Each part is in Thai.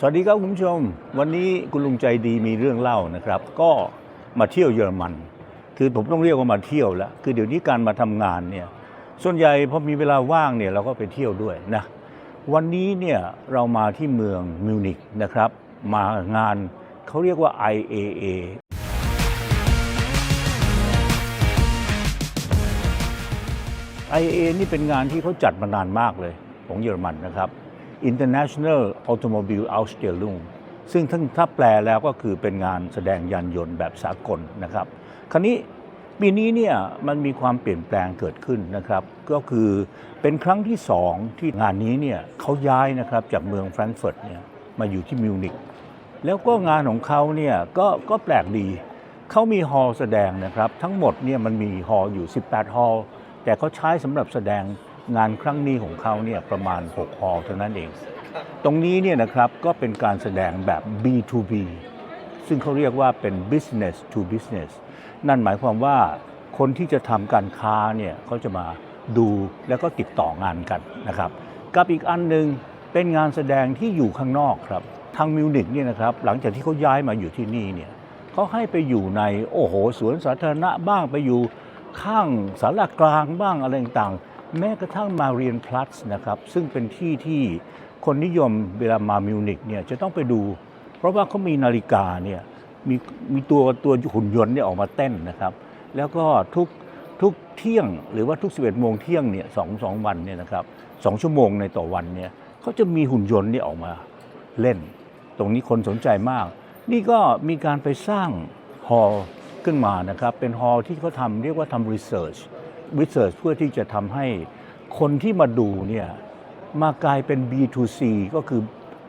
สวัสดีครับคุณผู้ชม วันนี้คุณลุงใจดีมีเรื่องเล่านะครับ ก็มาเที่ยวเยอรมัน คือผมต้องเรียกว่ามาเที่ยวแล้วคือเดี๋ยวนี้การมาทำงานเนี่ยส่วนใหญ่พอมีเวลาว่างเนี่ยเราก็ไปเที่ยวด้วยนะวันนี้เนี่ยเรามาที่เมืองมิวนิกนะครับ มางานเขาเรียกว่า IAA IAA นี่เป็นงานที่เขาจัดมานานมากเลยของเยอรมันนะครับ International Automobile Ausstellung ซึ่งถ้าแปลแล้วก็คือเป็นงานแสดงยานยนต์แบบสากลนะครับ คราวนี้ปีนี้เนี่ยมันมีความเปลี่ยนแปลงเกิดขึ้นนะครับ ก็คือเป็นครั้งที่สองที่งานนี้เนี่ยเขาย้ายนะครับจากเมืองแฟรงก์เฟิร์ตเนี่ยมาอยู่ที่มิวนิกแล้วก็งานของเขาเนี่ยก็ก็แปลกดีเขามีฮอลล์แสดงนะครับ ทั้งหมดเนี่ยมันมีฮอลล์อยู่ 18 ฮอลล์แต่เขาใช้สำหรับแสดง งานครั้งนี้ของเขาเนี่ยประมาณ 6 ฮอลล์เท่านั้นเอง ตรงนี้เนี่ยนะครับก็เป็นการแสดงแบบ B2B ซึ่งเขาเรียกว่าเป็น business to business นั่นหมายความว่าคนที่จะทำการค้าเนี่ยเขาจะมาดูแล้วก็ติดต่องานกันนะครับ กับอีกอันหนึ่งเป็นงานแสดงที่อยู่ข้างนอกครับ ทางมิวนิกเนี่ยนะครับหลังจากที่เขาย้ายมาอยู่ที่นี่เนี่ยเขาให้ไปอยู่ในโอ้โหสวนสาธารณะบ้างไปอยู่ข้างสารากลางบ้างอะไรต่างๆ แม้กระทั่งมาเรียนพลัสนะครับซึ่งเป็นที่ที่คนนิยมเวลามามิวนิกเนี่ยจะต้องไปดู เพราะว่าเขามีนาฬิกาเนี่ยมีมีตัวตัวหุ่นยนต์เนี่ยออกมาเต้นนะครับ แล้วก็ทุกทุกเที่ยงหรือว่าทุก 11โมงเที่ยงเนี่ยสองสองวันเนี่ยนะครับสองชั่วโมงในต่อวันเนี่ยเขาจะมีหุ่นยนต์เนี่ยออกมาเล่น ตรงนี้คนสนใจมาก นี่ก็มีการไปสร้างฮอลล์ขึ้นมานะครับ เป็นฮอลล์ที่เขาทำเรียกว่าทำรีเสิร์ช รีเสิร์ชเพื่อที่จะทำให้คนที่มาดูเนี่ยมากลายเป็น B2C ก็คือ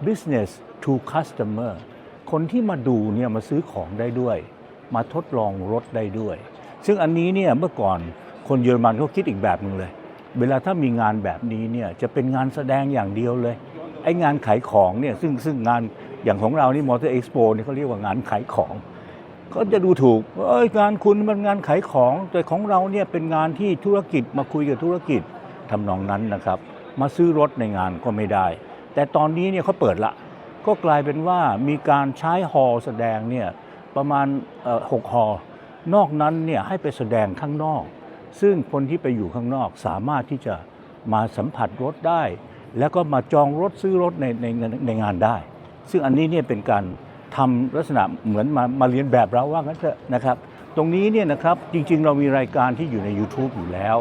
business to customer คนที่มาดูเนี่ยมาซื้อของได้ด้วย มาทดลองรถได้ด้วย ซึ่งอันนี้เนี่ยเมื่อก่อนคนเยอรมันเขาคิดอีกแบบหนึ่งเลย เวลาถ้ามีงานแบบนี้เนี่ยจะเป็นงานแสดงอย่างเดียวเลย ไอ้งานขายของเนี่ยซึ่งซึ่งงานอย่างของเรานี่มอเตอร์เอ็กซ์โปเนี่ยเขาเรียกว่างานขายของ ก็จะดูถูกว่าเอ้ยงานคุณมันงานขายของ แต่ของเราเนี่ยเป็นงานที่ธุรกิจมาคุยกับธุรกิจทำนองนั้นนะครับ มาซื้อรถในงานก็ไม่ได้ แต่ตอนนี้เนี่ยเขาเปิดละ ก็กลายเป็นว่ามีการใช้ฮอล์แสดงเนี่ยประมาณหกฮอล์นอกนั้นเนี่ยให้ไปแสดงข้างนอก ซึ่งคนที่ไปอยู่ข้างนอกสามารถที่จะมาสัมผัสรถได้ แล้วก็มาจองรถซื้อรถในในในงานได้ ซึ่งอันนี้เนี่ยเป็นการ ทำลักษณะเหมือนมามาเรียนแบบเราว่างั้นเถอะนะครับ ตรงนี้เนี่ยนะครับจริงๆ เรามีรายการที่อยู่ใน YouTube อยู่แล้ว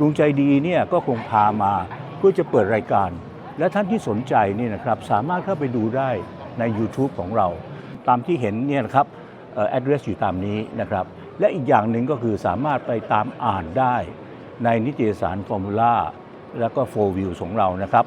ลุงใจดีเนี่ยก็คงพามาเพื่อจะเปิดรายการ และท่านที่สนใจเนี่ยนะครับสามารถเข้าไปดูได้ใน YouTube ของเรา ตามที่เห็นเนี่ยนะครับเอ่อที่อยู่ตามนี้นะครับ และอีกอย่างหนึ่งก็คือสามารถไปตามอ่านได้ในนิตยสาร Formula แล้วก็4 Views ของเรานะครับ